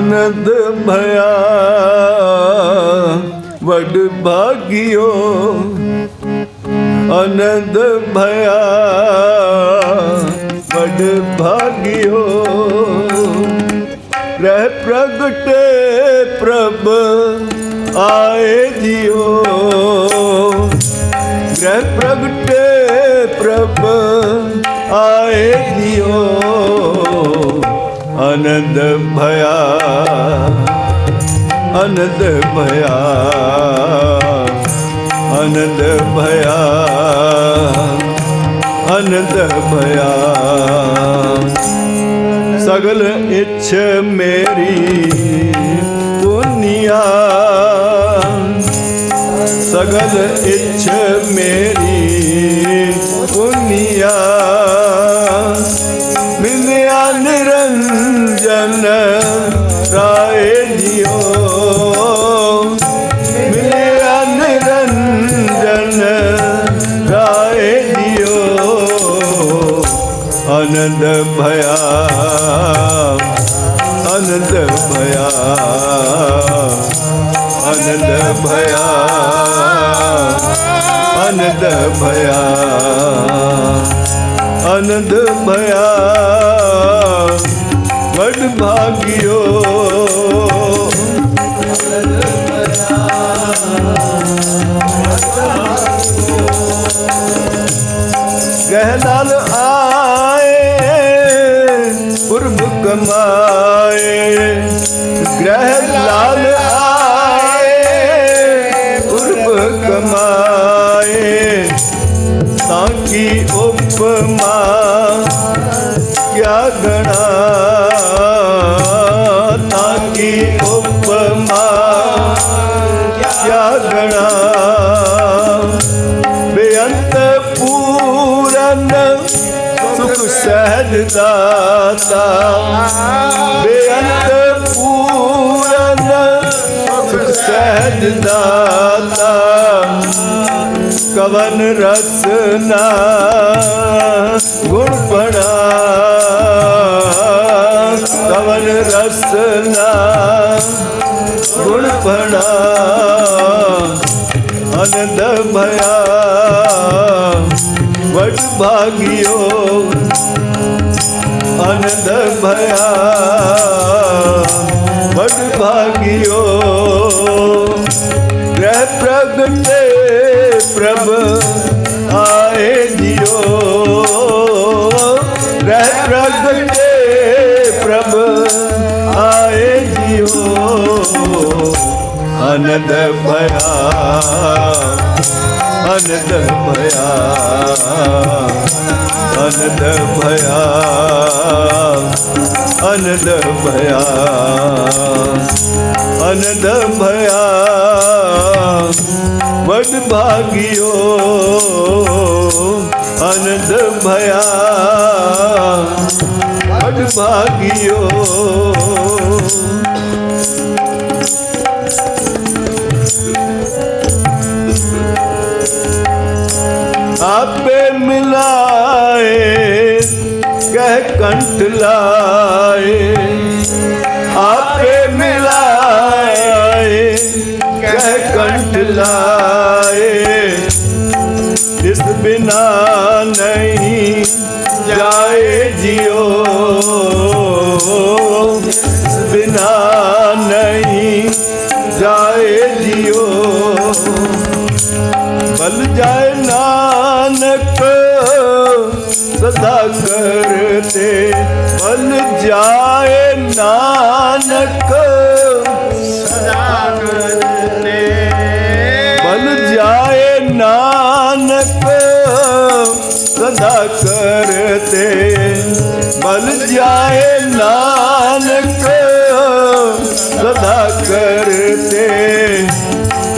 ਆਨੰਦ ਭਇਆ ਵਡ ਭਾਗਿਓ, ਆਨੰਦ ਭਇਆ ਵਡ ਭਾਗਿਓ, ਰਹਿ ਪ੍ਰਗਟੇ ਪ੍ਰਭ, ਆਏ ਜਿਓ। ਗ੍ਰਹਿ ਪ੍ਰਗਟੇ ਪ੍ਰਭ, ਆਏ ਜਿਓ। ਆਨੰਦ ਭਇਆ ਆਨੰਦ ਭਇਆ ਆਨੰਦ ਭਇਆ ਆਨੰਦ ਭਇਆ ਸਗਲ ਇੱਛ ਮੇਰੀ ਪੁਨੀਆ ਸਗਲ ਇੱਛ ਮੇਰੀ ਪੁਨੀਆ ਵਡ ਭਾਗਿਓ ਗਹਿ ਲਾਲ ਆਏ ਪੁਰਬ ਕਮਾਏ ਗ੍ਰਹਿ ਲਾਲ ਆਏ ਪੁਰਬ ਕਮਾਏ ਤਾਂ ਕੀ ਉਪਮਾ ਕਿਆ ਬੇਅੰਤ ਪੂਰਨ ਸੁਖ ਸਹਿਜ ਦਾਤਾ। ਬੇਅੰਤ ਪੂਰਨ ਸੁਖ ਸਹਿਜ ਦਾਤਾ। ਕਵਨ ਰਸਨਾ ਗੁਣ ਪੜਾ। ਕਵਨ ਰਸਨਾ ਗੁਣ ਪੜਾ ਆਨੰਦ ਭਇਆ ਵਡ ਭਾਗਿਓ ਆਨੰਦ ਭਇਆ ਆਨੰਦ ਭਇਆ ਆਨੰਦ ਭਇਆ ਆਨੰਦ ਭਇਆ ਆਨੰਦ ਭਇਆ ਵਡ ਭਾਗਿਓ ਆਨੰਦ ਭਇਆ ਜਾਏ ਜਿਓ ਬਿਨਾ ਨਹੀਂ ਜਾਏ ਜਿਓ ਬਲ ਜਾਏ ਨਾਨਕ ਸਦਾ ਕਰਤੇ ਬਲ ਜਾਏ ਨਾਨਕ ਸਦਾ ਕਰਤੇ ਬਲ ਜਾਏ ਨਾਨਕ। ਸਦਾ ਕਰਤੇ ਬਲ ਜਾਏ ਨਾਨਕ, ਸਦਾ ਕਰਤੇ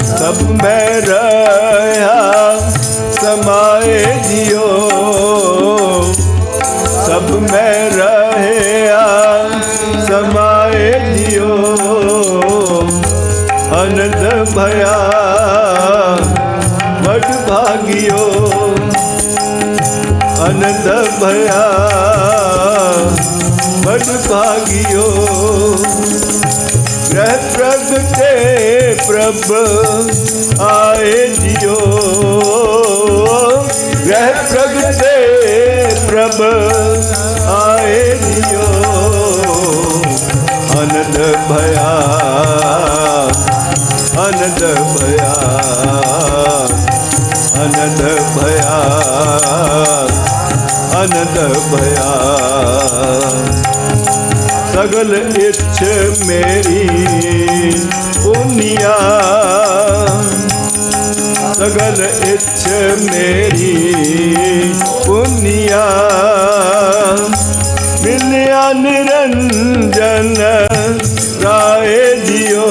ਸਭ ਮੈਂ ਰਹਾ, ਸਮਾਏ ਜਿਓ ਸਭ ਮੈਂ ਰਹਿਆ ਸਮਾਏ ਜਿਓ ਆਨੰਦ ਭਇਆ ਭਇਆ ਵਡ ਭਾਗਿਓ। ਪ੍ਰਗਟੇ ਪ੍ਰਭ ਆਏ ਜਿਉ ਗ੍ਰਹਿ ਪ੍ਰਗਟੇ ਪ੍ਰਭ ਆਏ ਜਿਉ ਅਨੰਦ ਭਇਆ ਅਨੰਦ ਭਇਆ। ਅਨੰਦ ਭਇਆ ਸਗਲ ਇੱਛ ਮੇਰੀ ਪੁਨੀਆ ਸਗਲ ਇੱਛ ਮੇਰੀ ਪੁਨੀਆ ਮਿਲਿਆ ਨਿਰੰਜਨ ਰਾਏ ਦਿਓ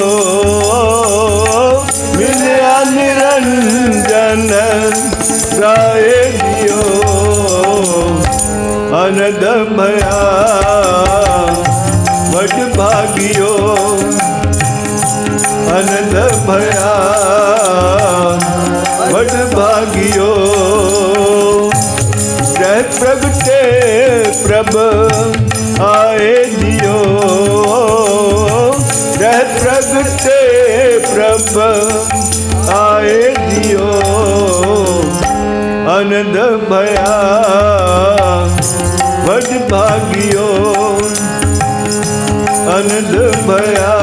ਅਨੰਦ ਭਇਆ ਵਡ ਭਾਗਿਓ ਅਨੰਦ ਭਇਆ ਵਡ ਭਾਗਿਓ ਜੈ ਪ੍ਰਗਟੇ ਪ੍ਰਭ ਆਏ ਦਿਓ ਜੈ ਪ੍ਰਗਟੇ ਪ੍ਰਭ ਆਏ ਦਿਓ ਆਨੰਦ ਭਇਆ ਵਡ ਭਾਗਿਓ ਆਨੰਦ ਭਇਆ